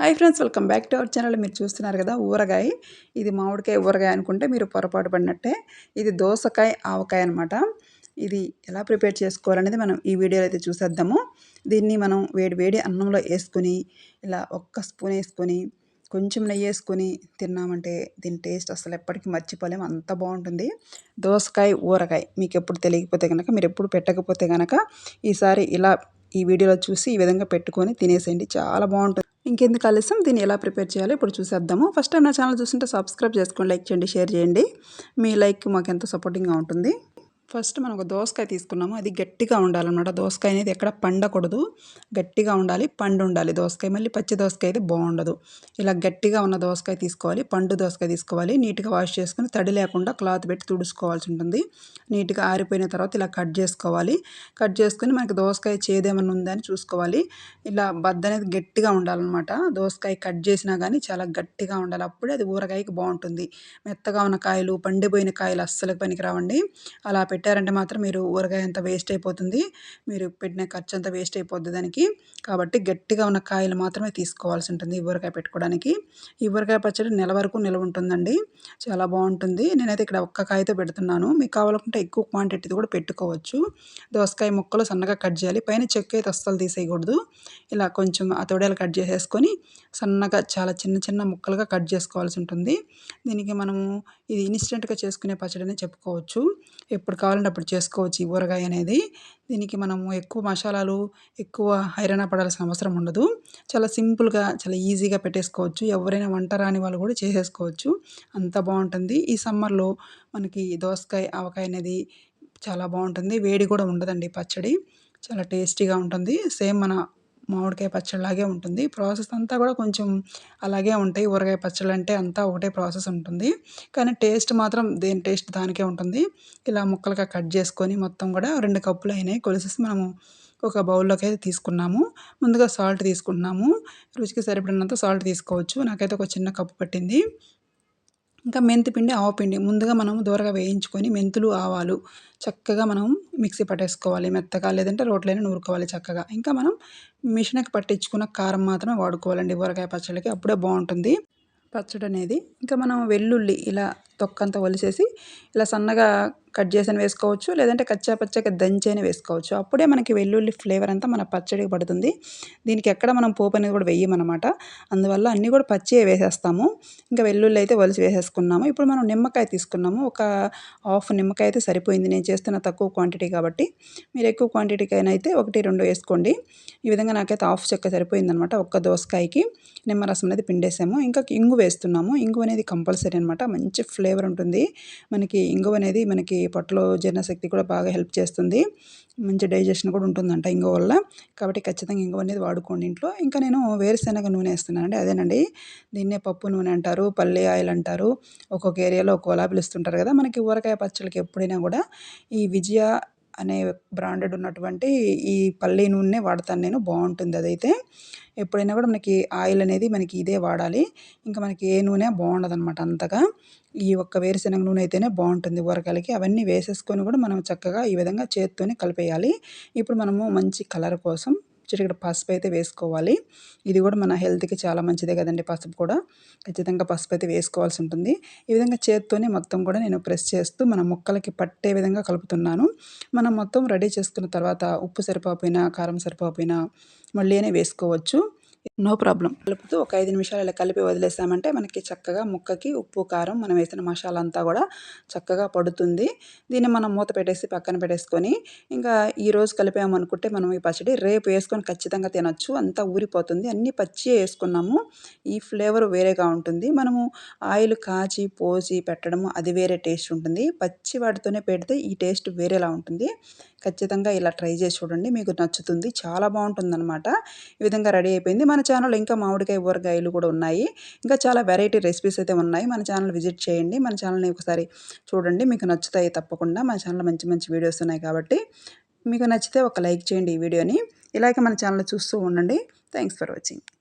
Hi friends welcome back to our channel. మీరు చూస్తున్నారు కదా ఊరగాయ. ఇది మామిడికాయ ఊరగాయ అనుకుంటే మీరు పొరపాటు పడినట్టే. ఇది దోసకాయ ఆవకాయ అనమాట ఇది ఎలా ప్రిపేర్ చేసుకోవాలనేది మనం ఈ వీడియోలో అయితే చూసేద్దాము. దీన్ని మనం వేడి వేడి అన్నంలో వేసుకొని ఇలా ఒక్క స్పూన్ వేసుకొని కొంచెం నెయ్యి వేసుకొని తిన్నామంటే దీని టేస్ట్ అసలు ఎప్పటికీ మర్చిపోలేము అంత బాగుంటుంది. దోసకాయ ఊరగాయ మీకు ఎప్పుడు తెలియకపోతే కనుక మీరు ఎప్పుడు పెట్టకపోతే కనుక ఈసారి ఇలా ఈ వీడియోలో చూసి ఈ విధంగా పెట్టుకొని తినేసేయండి. చాలా బాగుంటుంది. ఇంకెందుకు ఆలస్యం? దీన్ని ఎలా ప్రిపేర్ చేయాలో ఇప్పుడు చూసేద్దాము. ఫస్ట్ టైం నా ఛానల్ చూస్తుంటే సబ్స్క్రైబ్ చేసుకోండి లైక్ చేయండి షేర్ చేయండి. మీ లైక్ మాకు ఎంతో సపోర్టింగ్గా ఉంటుంది? ఫస్ట్ మనం ఒక దోసకాయ తీసుకున్నాము. అది గట్టిగా ఉండాలన్నమాట. దోసకాయ అనేది ఎక్కడ పండకూడదు. గట్టిగా ఉండాలి పండు ఉండాలి. దోసకాయ మళ్ళీ పచ్చి దోసకాయ అయితే బాగుండదు. ఇలా గట్టిగా ఉన్న దోసకాయ తీసుకోవాలి పండు దోసకాయ తీసుకోవాలి. నీట్గా వాష్ చేసుకుని తడి లేకుండా క్లాత్ పెట్టి తుడుచుకోవాల్సి ఉంటుంది. నీట్గా ఆరిపోయిన తర్వాత ఇలా కట్ చేసుకోవాలి. కట్ చేసుకుని మనకి దోసకాయ చేదేమన్నా ఉందా అని చూసుకోవాలి. ఇలా బద్ద అనేది గట్టిగా ఉండాలన్నమాట. దోసకాయ కట్ చేసినా కానీ చాలా గట్టిగా ఉండాలి. అప్పుడే అది ఊరగాయకి బాగుంటుంది. మెత్తగా ఉన్న కాయలు పండిపోయిన కాయలు అస్సలు పనికి రావండి అలా పెట్టారంటే మాత్రం మీరు ఊరగాయ అంతా వేస్ట్ అయిపోతుంది. మీరు పెట్టిన ఖర్చు అంతా వేస్ట్ అయిపోద్ది దానికి. కాబట్టి గట్టిగా ఉన్న కాయలు మాత్రమే తీసుకోవాల్సి ఉంటుంది ఈ ఊరగాయ పెట్టుకోవడానికి. ఈ ఊరగాయ పచ్చడి నెల వరకు నిల్వ ఉంటుందండి. చాలా బాగుంటుంది. నేనైతే ఇక్కడ ఒక్క కాయతో పెడుతున్నాను. మీకు కావాలనుకుంటే ఎక్కువ క్వాంటిటీ కూడా పెట్టుకోవచ్చు. దోసకాయ ముక్కలు సన్నగా కట్ చేయాలి. పైన చెక్క అయితే అస్సలు తీసేయకూడదు. ఇలా కొంచెం ఆ తొడేలు కట్ చేసేసుకొని సన్నగా చాలా చిన్న చిన్న ముక్కలుగా కట్ చేసుకోవాల్సి ఉంటుంది. దీనికి మనము ఇది ఇన్స్టెంట్గా చేసుకునే పచ్చడి అని చెప్పుకోవచ్చు. ఎప్పుడు కావాలంటే అప్పుడు చేసుకోవచ్చు ఈ ఊరగాయ అనేది. దీనికి మనము ఎక్కువ మసాలాలు ఎక్కువ హైరాణ పడాల్సిన అవసరం ఉండదు. చాలా సింపుల్గా చాలా ఈజీగా పెట్టేసుకోవచ్చు. ఎవరైనా వంట రాని వాళ్ళు కూడా చేసేసుకోవచ్చు. అంత బాగుంటుంది. ఈ సమ్మర్లో మనకి దోసకాయ ఆవకాయ అనేది చాలా బాగుంటుంది. వేడి కూడా ఉండదండి పచ్చడి. చాలా టేస్టీగా ఉంటుంది. సేమ్ మన మామిడికాయ పచ్చడిలాగే ఉంటుంది. ప్రాసెస్ అంతా కూడా కొంచెం అలాగే ఉంటాయి. ఊరగాయ పచ్చళ్ళు అంటే అంతా ఒకటే ప్రాసెస్ ఉంటుంది. కానీ టేస్ట్ మాత్రం దేని టేస్ట్ దానికే ఉంటుంది. ఇలా ముక్కలుగా కట్ చేసుకొని మొత్తం కూడా రెండు కప్పులు అయినాయి. కొలిసేసి మనము ఒక బౌల్లోకి అయితే తీసుకున్నాము. ముందుగా సాల్ట్ తీసుకుంటున్నాము. రుచికి సరిపడినంత సాల్ట్ తీసుకోవచ్చు. నాకైతే ఒక చిన్న కప్పు పట్టింది. ఇంకా మెంతిపిండి ఆవపిండి ముందుగా మనం దూరగా వేయించుకొని మెంతులు ఆవాలు చక్కగా మనం మిక్సీ పట్టేసుకోవాలి మెత్తగా లేదంటే రోట్లైనా నూరుకోవాలి చక్కగా. ఇంకా మనం మిషన్కి పట్టించుకున్న కారం మాత్రమే వాడుకోవాలండి. ఊరగాయ పచ్చడికి అప్పుడే బాగుంటుంది పచ్చడి అనేది ఇంకా మనం వెల్లుల్లి ఇలా తొక్కంతా ఒలిసేసి ఇలా సన్నగా కట్ చేసిన వేసుకోవచ్చు లేదంటే కచ్చా పచ్చగా దంచైనా వేసుకోవచ్చు. అప్పుడే మనకి వెల్లుల్లి ఫ్లేవర్ అంతా మన పచ్చడికి పడుతుంది. దీనికి ఎక్కడ మనం పోపు అనేది కూడా వేయమన్నమాట అందువల్ల అన్నీ కూడా పచ్చివే వేసేస్తాము. ఇంకా వెల్లుల్లి అయితే వలిసి వేసేసుకున్నాము. ఇప్పుడు మనం నిమ్మకాయ తీసుకున్నాము. ఒక హాఫ్ నిమ్మకాయ అయితే సరిపోయింది. నేను చేస్తున్న తక్కువ క్వాంటిటీ కాబట్టి. మీరు ఎక్కువ క్వాంటిటీకైనా అయితే ఒకటి రెండు వేసుకోండి. ఈ విధంగా నాకైతే హాఫ్ చెక్క సరిపోయిందనమాట ఒక్క దోసకాయకి. నిమ్మరసం అనేది పిండేసాము. ఇంకా ఇంగు వేస్తున్నాము. ఇంగు అనేది కంపల్సరీ అనమాట మంచి ఫ్లేవర్ ఫ్లేవర్ ఉంటుంది. మనకి ఇంగువ అనేది మనకి పొట్టలో జీర్ణశక్తి కూడా బాగా హెల్ప్ చేస్తుంది. మంచి డైజెషన్ కూడా ఉంటుందంట ఇంగువ వల్ల. కాబట్టి ఖచ్చితంగా ఇంగువ అనేది వాడుకోండి ఇంట్లో. ఇంకా నేను వేరుశెనగ నూనె వేస్తున్నానండి. అదేనండి. దీన్నే పప్పు నూనె అంటారు పల్లి ఆయిల్ అంటారు. ఒక్కొక్క ఏరియాలో ఒక్కోలా పిలుస్తుంటారు కదా. మనకి ఊరకాయ పచ్చళ్ళకి ఎప్పుడైనా కూడా ఈ విజయ అనే బ్రాండెడ్ ఉన్నటువంటి ఈ పల్లి నూనె వాడతాను నేను. బాగుంటుంది అదైతే. ఎప్పుడైనా కూడా మనకి ఆయిల్ అనేది మనకి ఇదే వాడాలి. ఇంకా మనకి ఏ నూనె బాగుండదు అనమాట అంతగా. ఈ ఒక్క వేరుశనగ నూనె అయితేనే బాగుంటుంది ఊరకాయలకి అవన్నీ వేసేసుకొని కూడా మనం చక్కగా ఈ విధంగా చేత్తోనే కలిపేయాలి. ఇప్పుడు మనము మంచి కలర్ కోసం చిటికెడు పసుపు అయితే వేసుకోవాలి. ఇది కూడా మన హెల్త్కి చాలా మంచిదే కదండి పసుపు కూడా. ఖచ్చితంగా పసుపు అయితే వేసుకోవాల్సి ఉంటుంది. ఈ విధంగా చేత్తోనే మొత్తం కూడా నేను ప్రెస్ చేస్తూ మన ముక్కలకి పట్టే విధంగా కలుపుతున్నాను. మనం మొత్తం రెడీ చేసుకున్న తర్వాత ఉప్పు సరిపోకపోయినా కారం సరిపోకపోయినా మళ్ళీనే వేసుకోవచ్చు. No problem. కలుపుతూ ఒక ఐదు నిమిషాలు ఇలా కలిపి వదిలేసామంటే మనకి చక్కగా ముక్కకి ఉప్పు కారం మనం వేసిన మసాలా అంతా కూడా చక్కగా పడుతుంది. దీన్ని మనం మూత పెట్టేసి పక్కన పెట్టేసుకొని ఇంకా ఈరోజు కలిపామనుకుంటే మనం ఈ పచ్చడి రేపు వేసుకొని ఖచ్చితంగా తినొచ్చు. అంతా ఊరిపోతుంది. అన్నీ పచ్చి వేసుకున్నాము. ఈ ఫ్లేవర్ వేరేగా ఉంటుంది. మనము ఆయిల్ కాచి పోసి పెట్టడము అది వేరే టేస్ట్ ఉంటుంది. పచ్చి వాటితోనే పెడితే ఈ టేస్ట్ వేరేలా ఉంటుంది. ఖచ్చితంగా ఇలా ట్రై చేసి చూడండి. మీకు నచ్చుతుంది. చాలా బాగుంటుందన్నమాట. ఈ విధంగా రెడీ అయిపోయింది. మన ఛానల్ ఇంకా మామిడికాయ ఊరగాయలు కూడా ఉన్నాయి. ఇంకా చాలా వెరైటీ రెసిపీస్ అయితే ఉన్నాయి. మన ఛానల్ విజిట్ చేయండి. మన ఛానల్ని ఒకసారి చూడండి. మీకు నచ్చుతాయి తప్పకుండా. మన ఛానల్ మంచి మంచి వీడియోస్ ఉన్నాయి కాబట్టి మీకు నచ్చితే ఒక లైక్ చేయండి ఈ వీడియోని. ఇలాగే మన ఛానల్ చూస్తూ ఉండండి. Thanks for watching.